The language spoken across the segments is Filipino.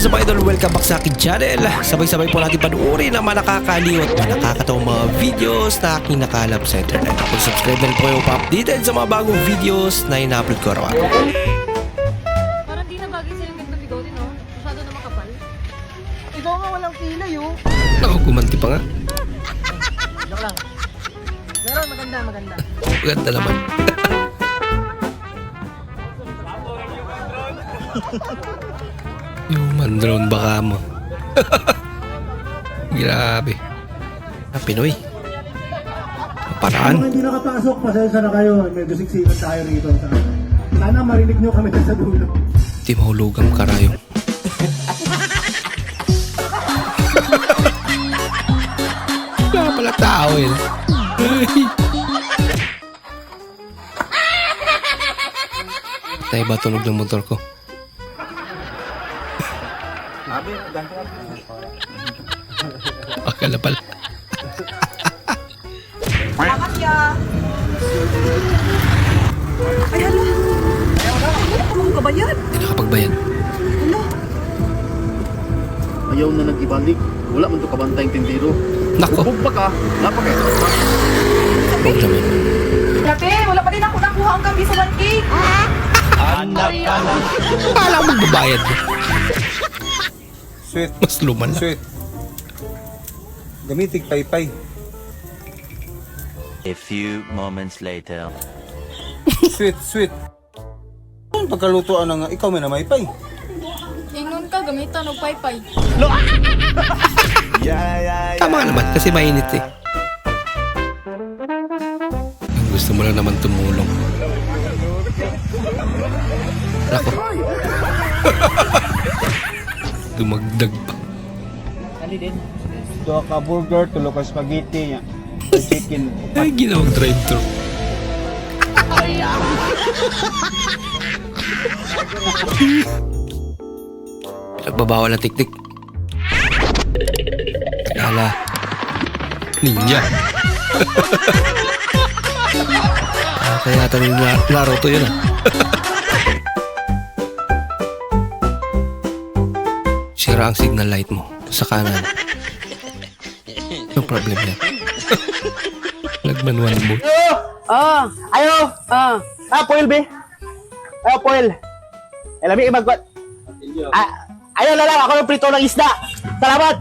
is up idol? Welcome back sa akin channel. Sabay-sabay po natin panuorin ang mga nakakaliw at mga nakakatawang mga videos na aking nakalap sa internet. Kung subscribe na rin po kayo pa-updated sa mga bagong videos na ina-upload ko araw-araw. Parang di na bagay sa yung ganda bigote, no? Masyado na makapal. Ikaw nga walang kilay, oh. Ako, gumanti pa nga. Joke lang. Pero maganda, maganda. Ganda naman. Human drone baka mo. Grabe. Ah, Pinoy. Ang Kung Paraan. hindi nakapasok, pasensya na kayo. Medyo siksikan tayo rito. Sana marinig nyo kami sa dulo. Di mahulugang karayong. Wala pala tao eh. Ay. Tayo ba tunog ng motor ko? Akala pala. Ay, hala. Ay, ano ka ba yan? Hindi nakapagbayan. Ayaw na nag-ibalik. Wala man to kabantay tindiro. Nako, Bugba ka. Napa kayo. huwag naman. Grabe, wala pa din ako nakuha ang gabi sa 1K. Kala ko magbabayad. Sweet, Mas luman lang. sweet. Gamitig paypay. A few moments later. Sweet, sweet. Ang pagkalutoan na nga, ikaw may namaypay. Ingon ka, gamitan og paypay. Tama ka naman kasi mainit eh. Gusto mo lang naman tumulong. Nako. Dumagdag pa. Dua ka burger, tulo ka spaghetti, ya. chicken. Ay, ginawang drive-thru. Nagbabawal ang tiktik. Lala. Ninja. ah, kaya tanong na laro to yun ah. Sira ang signal light mo sa kanan. No problem yan. Nagmanuan mo. Ah, ayo. Ah, ah, Poil, be. Ah, Poil. Eh, lami, magbat. Ah, ayaw na lang, ako ng prito ng isda. Salamat.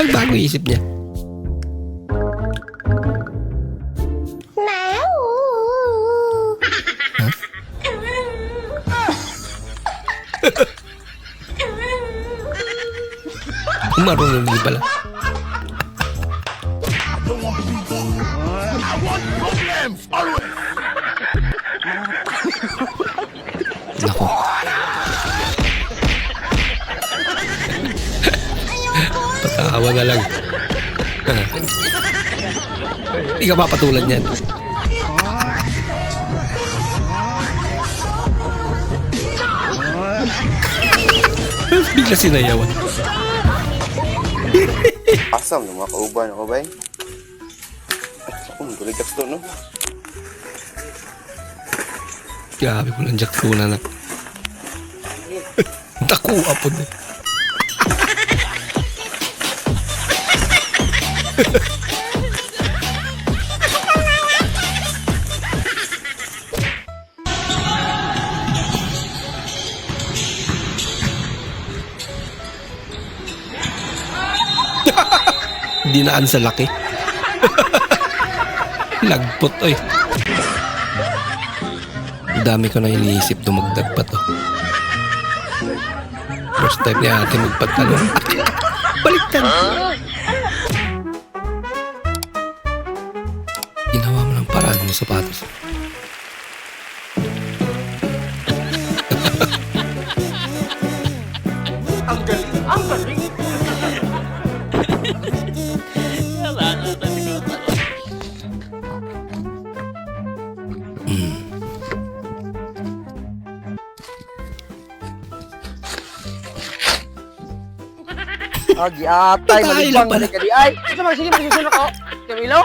Ang bago isip niya. Marunong din pala. Nako. Patawa na lang. Hindi ka papatulan yan. Bigla sinayawan. Asam ng mga kauban ako ba eh? Um, tuligas to no? Grabe mo lang jackpuna na. Takuha po na. Dinaan sa laki. Lagpot oy. Dami ko na iniisip dumagdag pa to. First time niya ate magpatalon. Baliktad. Ginawa mo ng paraan ng sapatos. Ah, giatay, malibang pala. na kadi ay. Ito mag sige magsusunod ako. Camilo?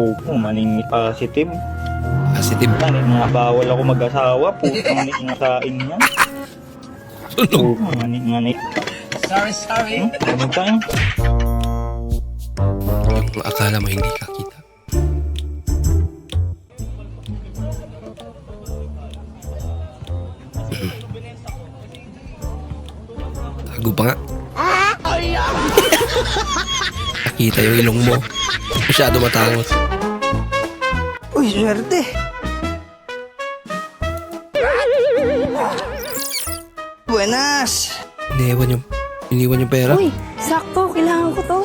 Oo, maning positive. Kasi sensitive. Mga bawal ako mag-asawa. Putang ni nga kain niya. Sunog. Ngani, ngani. Sorry, sorry. Ano tayo? Yung akala mo hindi ka kita. Tago pa nga. Nakita yung ilong mo. Masyado matangos. Uy, swerte. Buenas. Iniwan yung, iniwan yung pera. Uy, sakto. Kailangan ko to.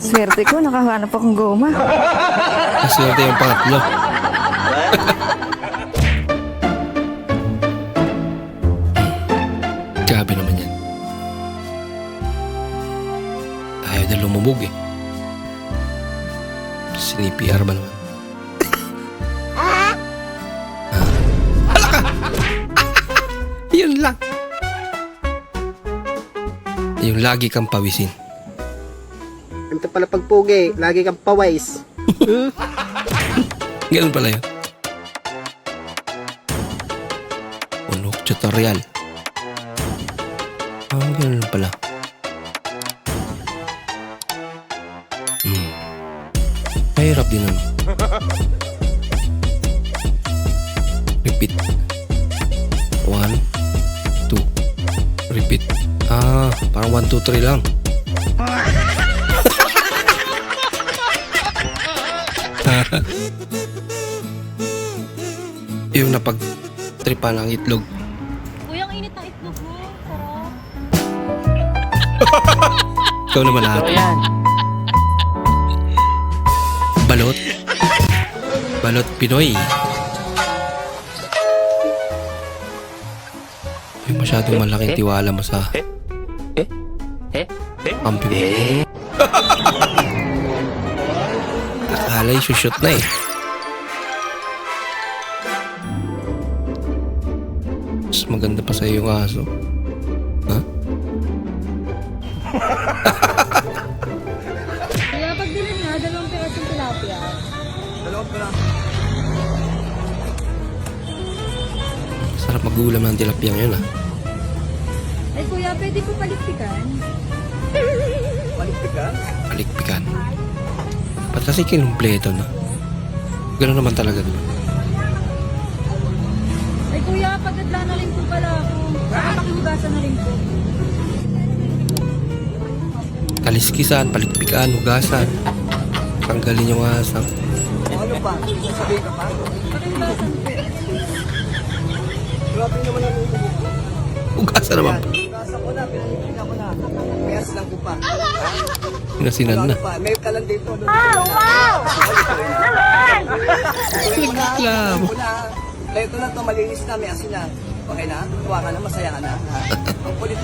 Swerte ko, nakahanap akong goma. Naswerte yung pangatlo. Ayaw na lumubog eh. Sinipr ba naman? Ah. Hala ka! Yun lang. Yung lagi kang pawisin. Ito pala pagpugi, lagi kang pawais. Ganun pala yun. Unok tutorial. Ah, ganun pala. Mahirap din ano. Repeat. One, two. Repeat. Ah, parang one, two, three lang. Yung napag-tripa ng itlog. Kuya, ang init ng itlog mo. Sarap. Ikaw naman lahat. Balot. Balot Pinoy. May masyadong malaking tiwala mo sa kampi mo. Akala yung shoot na eh. Mas maganda pa sa yung aso. Ha? Kaya Sarap mag-ulam ng tilapiyang yun ah. Ay kuya, pwede ko palikpikan? Palikpikan. Ba't kasi kinumpleto na? Ganun naman talaga diba? Ay kuya, pagkadla na rin po pala ako. Saka pakihugasan na rin po. Kaliskisan, palikpikan, hugasan. Tanggalin yung asang. Pakihugasan po. Hugasan naman. Pinasinan na. May kalan dito. Alam. Ito na to, malinis na, may asin na. Okay na? Tuwa ka na, masaya ka na. Ang kulit